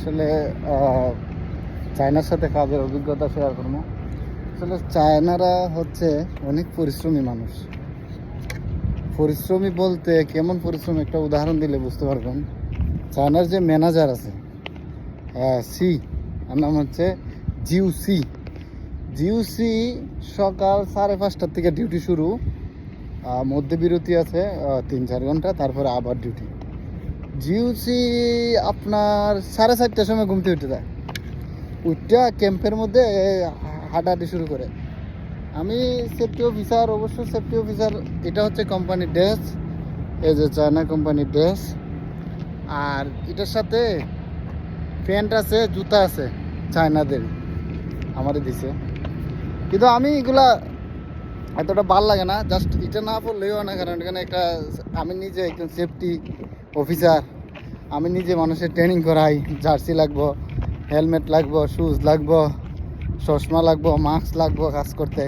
আসলে চায়নার সাথে কাজের অভিজ্ঞতা শেয়ার করব। আসলে চায়নারা হচ্ছে অনেক পরিশ্রমী মানুষ। পরিশ্রমী বলতে কেমন পরিশ্রম একটা উদাহরণ দিলে বুঝতে পারবেন। চায়নার যে ম্যানেজার আছে সি, আর নাম হচ্ছে জিউ সি। জিউ সি সকাল সাড়ে পাঁচটার থেকে ডিউটি শুরু। মধ্যে বিরতি আছে তিন চার ঘণ্টা, তারপরে আবার ডিউটি জিউসি আপনার সাড়ে চারটার সময় ঘুমতে উঠতে যায় উঠটা ক্যাম্পের মধ্যে হাঁটাহাঁটি শুরু করে। আমি সেফটি অফিসার অবশ্য সেফটি অফিসার এটা হচ্ছে কোম্পানির ড্রেস এই যে চায়না কোম্পানির ড্রেস আর এটার সাথে প্যান্ট আছে, জুতা আছে, চায়নাদের আমারই দিছে কিন্তু আমি এগুলা এতটা ভালো লাগে না জাস্ট এটা না পড়লেও না, কারণ এখানে একটা, আমি নিজে একজন সেফটি অফিসার, আমি নিজে মানুষের ট্রেনিং করাই জার্সি লাগবো হেলমেট লাগবো শুজ লাগবো, চশমা লাগবো মাস্ক লাগবো কাজ করতে।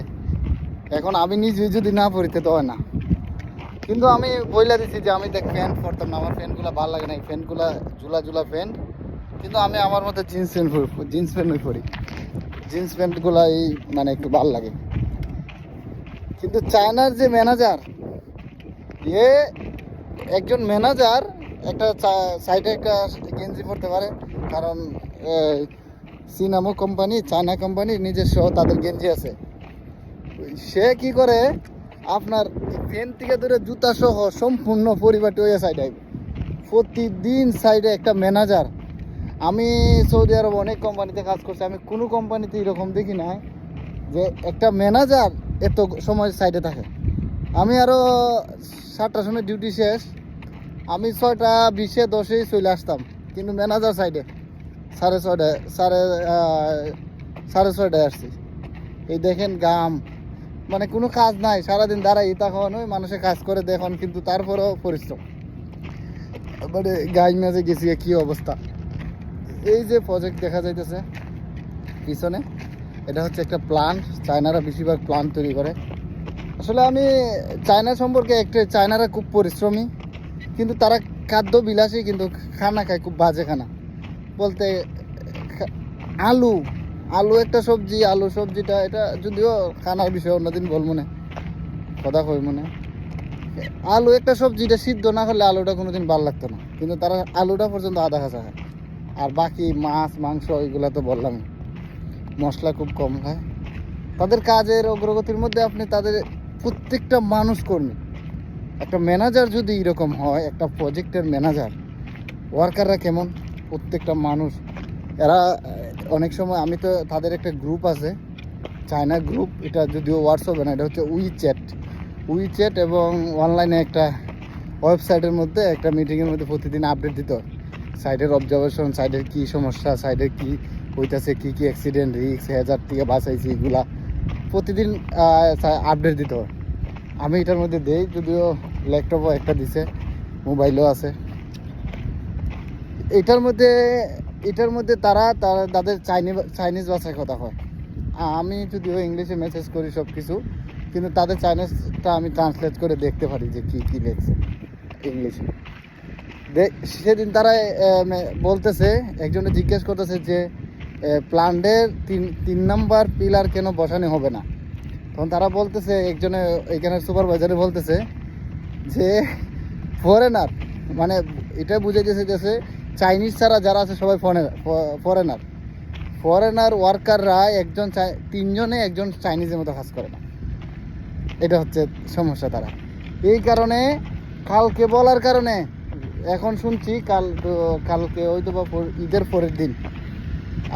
এখন আমি নিজে যদি না পড়িতে তো হয় না। কিন্তু আমি বইলা দিছি যে আমি দেখ প্যান্ট পরতাম না, আমার প্যান্টগুলো ভালো লাগে না, এই প্যান্টগুলো ঝুলা ঝুলা প্যান্ট কিন্তু আমি আমার মতো জিন্স প্যান্ট জিন্স প্যান্টই পরি। জিন্স প্যান্টগুলাই মানে একটু ভালো লাগে। কিন্তু চায়নার যে ম্যানেজার এ একজন ম্যানেজার একটা সাইডে একটা গেঞ্জি পরতে পারে, কারণ সি নামক কোম্পানি চায়না কোম্পানি নিজস্ব তাদের গেঞ্জি আছে। সে কি করে, আপনার পেন থেকে ধরে জুতা সহ সম্পূর্ণ পরিবারটি ওই সাইডে প্রতিদিন সাইডে একটা ম্যানেজার আমি সৌদি আরব অনেক কোম্পানিতে কাজ করছি, আমি কোনো কোম্পানিতে এরকম দেখি না যে একটা ম্যানেজার এত সময় সাইডে থাকে। আমি আরও সাতটার সময় ডিউটি শেষ। আমি ছয়টা বিশে দশেই চলে আসতাম। কিন্তু ম্যানেজার সাইডে সাড়ে ছয়টায়, সাড়ে সাড়ে ছয়টায় আসছি। এই দেখেন গাম। মানে কোনো কাজ নাই, সারাদিন দাঁড়াই তখন ওই মানুষে কাজ করে দেখুন, কিন্তু তারপরেও পরিশ্রম। মানে গাই মেজে গেছি কি অবস্থা? এই যে প্রজেক্ট দেখা যাইতেছে, পিছনে, এটা হচ্ছে একটা প্লান্ট চায়নারা বেশিরভাগ প্লান্ট তৈরি করে। আসলে আমি চায়না সম্পর্কে একটা, চায়নারা খুব পরিশ্রমী, কিন্তু তারা খাদ্য বিলাসী, কিন্তু খানা খায় খুব বাজে খানা। বলতে আলু আলু একটা সবজি, আলু সবজিটা, এটা যদিও খানার বিষয় অন্যদিন বলব না, কথা কই মনে আলু একটা সবজি, এটা সিদ্ধ না হলে আলুটা কোনোদিন ভালো লাগতো না, কিন্তু তারা আলুটা পর্যন্ত আধা কাঁচা খায়। আর বাকি মাছ, মাংস এগুলো তো বললাম মশলা খুব কম খায়। তাদের কাজের অগ্রগতির মধ্যে আপনি তাদের প্রত্যেকটা মানুষ কর্মী। একটা ম্যানেজার যদি এরকম হয়, একটা প্রজেক্টের ম্যানেজার ওয়ার্কাররা কেমন? প্রত্যেকটা মানুষ। এরা, অনেক সময় আমি তো তাদের একটা গ্রুপ আছে চায়না গ্রুপ এটা যদিও হোয়াটসঅ্যাপে না, এটা হচ্ছে উইচ্যাট উইচ্যাট এবং অনলাইনে একটা ওয়েবসাইটের মধ্যে একটা মিটিংয়ের মধ্যে প্রতিদিন আপডেট দিত সাইডের অবজারভেশন সাইডের কী সমস্যা সাইডের কী হইতাছে, কী কী অ্যাক্সিডেন্ট রিক্স হেজার থেকে বাঁচাইছি, এগুলা। প্রতিদিন আপডেট দিতে হয়। আমি এটার মধ্যে দেই, যদিও ল্যাপটপও একটা দিছে মোবাইলও আছে। এটার মধ্যে এটার মধ্যে তারা তারা, তাদের চাইনিজ চাইনিজ ভাষায় কথা হয় আমি যদিও ইংলিশে মেসেজ করি সব কিছু কিন্তু তাদের চাইনিজটা আমি ট্রান্সলেট করে দেখতে পারি যে কী কী লেখছে ইংলিশে সেদিন তারা বলতেছে, একজনে জিজ্ঞেস করতেছে যে প্লান্টের তিন তিন নাম্বার পিলার কেন বসানো হবে না? তখন তারা বলতেছে, একজনে এখানে সুপারভাইজারে বলতেছে যে ফরেনার মানে এটা বুঝে গেছে যে চাইনিজ ছাড়া যারা আছে সবাই ফরেনার ফরেনার ওয়ার্কাররা একজন তিনজনে একজন চাইনিজের মতো কাজ করে না। এটা হচ্ছে সমস্যা তারা। এই কারণে কালকে বলার কারণে, এখন শুনছি কাল, কালকে ওই তো বা ঈদের পরের দিন।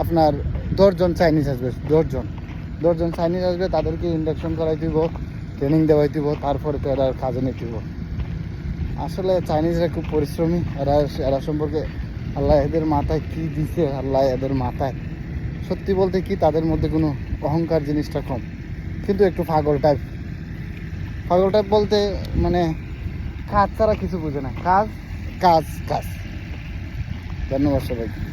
আপনার দশজন চাইনিজ আসবে, দশজন। দশজন চাইনিজ আসবে, তাদেরকে ইন্ডাকশন করাই দিব ট্রেনিং দেওয়াই দিব, তারপরে তো এরা কাজে নিতে আসলে চাইনিজরা খুব পরিশ্রমী, এরা এরা সম্পর্কে আল্লাহ এদের মাথায় কি দিছে, আল্লাহ এদের মাথায়। সত্যি বলতে কি, তাদের মধ্যে কোনো অহংকার জিনিসটা কম। কিন্তু একটু ফাগল টাইপ ফাগল টাইপ বলতে মানে কাজ ছাড়া কিছু বুঝে না। কাজ কাজ কাজ। ধন্যবাদ সবাইকে।